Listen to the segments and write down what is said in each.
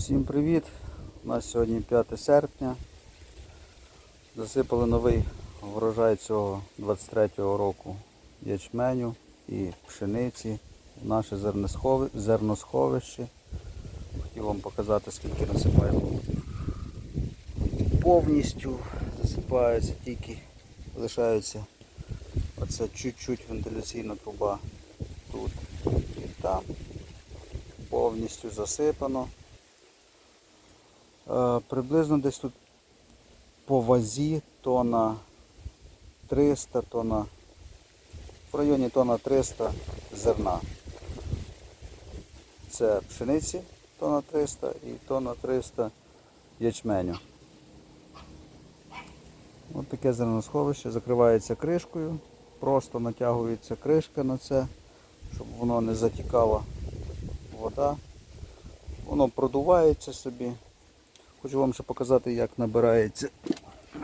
Всім привіт! У нас сьогодні 5 серпня. Засипали новий врожай цього 23-го року ячменю і пшениці в наше зерносховище. Хотів вам показати, скільки насипаємо. Повністю засипаються, тільки лишаються оце чуть-чуть вентиляційна труба тут і там. Повністю засипано. Е, Приблизно десь тут по вазі тонна 300 тонна, в районі тонна 300 зерна. Це пшениці тонна 300 і тонна 300 ячменю. Ось таке зерносховище закривається кришкою, просто натягується кришка на це, щоб воно не затікала вода. Воно продувається собі. Хочу вам ще показати, як набирається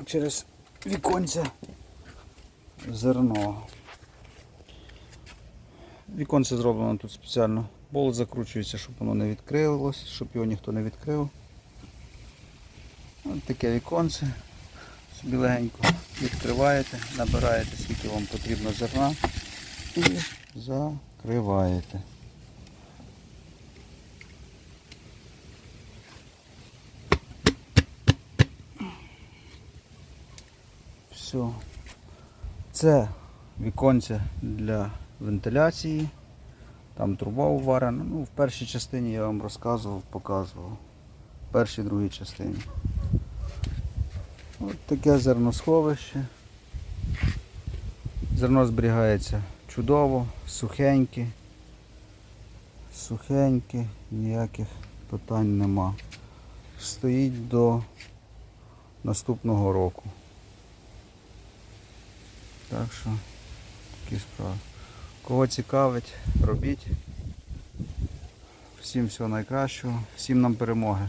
через віконця зерно. Віконце зроблено тут спеціально. Болт закручується, щоб воно не відкрилось, щоб його ніхто не відкрив. Ось таке віконце. Собі легенько відкриваєте, набираєте, скільки вам потрібно зерна і закриваєте. Все. Це віконце для вентиляції. Там труба уварена. Ну, в першій частині я вам розказував, показував. В першій другій частині. Ось таке зерносховище. Зерно зберігається чудово, сухеньке. Сухеньке, ніяких питань нема. Стоїть до наступного року. Так що такі справи. Кого цікавить, робіть. Всім всього найкращого, всім нам перемоги.